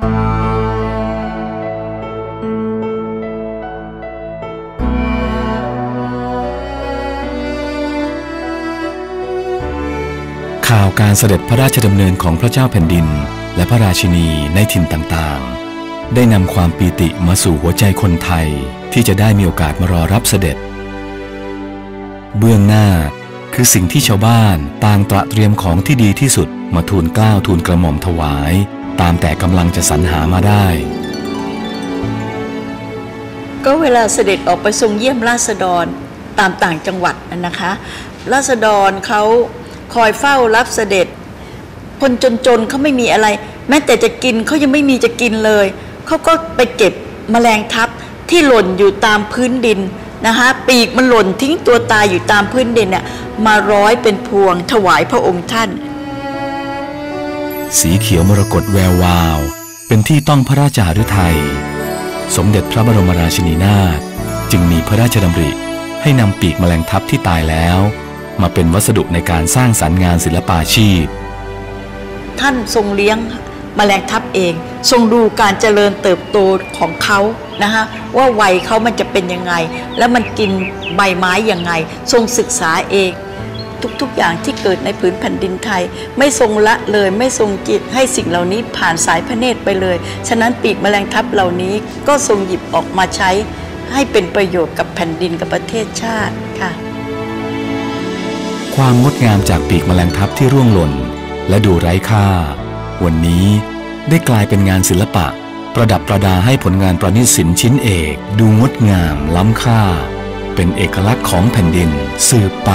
ข่าวการเสด็จพระราชดำเนินของพระเจ้าแผ่นดิน และพระราชินีในถิ่นต่างๆ ได้นำความปีติมาสู่หัวใจคนไทยที่จะได้มีโอกาสมารอรับเสด็จ เบื้องหน้าคือสิ่งที่ชาวบ้านต่างตระเตรียมของที่ดีที่สุดมาทูลกล้าวทูลกระหม่อมถวาย ตามแต่กำลังจะสรรหามาได้ ก็เวลาเสด็จออกไปทรงเยี่ยมราษฎรตามต่างจังหวัดนะนะคะ ราษฎรเขาคอยเฝ้ารับเสด็จ คนจนๆเขาไม่มีอะไร แม้แต่จะกินเขายังไม่มีจะกินเลย เขาก็ไปเก็บแมลงทับที่หล่นอยู่ตามพื้นดินนะคะปีกมันหล่นทิ้งตัวตายอยู่ตามพื้นดินเนี่ยมาร้อยเป็นพวงถวายพระองค์ท่าน สีเขียวมรกตแวววาว เป็นที่ต้องพระราชหฤทัย สมเด็จพระบรมราชินีนาถจึงมีพระราชดำริให้นำปีกแมลงทับที่ตายแล้ว มาเป็นวัสดุในการสร้างสรรค์งานศิลปาชีพ ท่านทรงเลี้ยงแมลงทับเอง ทรงดูการเจริญเติบโตของเขานะคะว่าวัยเขามันจะเป็นยังไง แล้วมันกินใบไม้ยังไง ทรงศึกษาเอง ทุก ๆ อย่างที่เกิดในผืนแผ่นดินไทย ไม่ทรงละเลยไม่ทรงจิตให้สิ่งเหล่านี้ผ่านสายพระเนตรไปเลย ฉะนั้นปีกแมลงทับเหล่านี้ก็ทรงหยิบออกมาใช้ ให้เป็นประโยชน์กับแผ่นดินกับประเทศชาติค่ะ ความงดงามจากปีกแมลงทับที่ร่วงหล่น และดูไร้ค่า วันนี้ได้กลายเป็นงานศิลปะ ประดับประดาให้ผลงานประณีตศิลป์ชิ้นเอกดูงดงามล้ำค่าเป็นเอกลักษณ์ของแผ่นดินสืบไป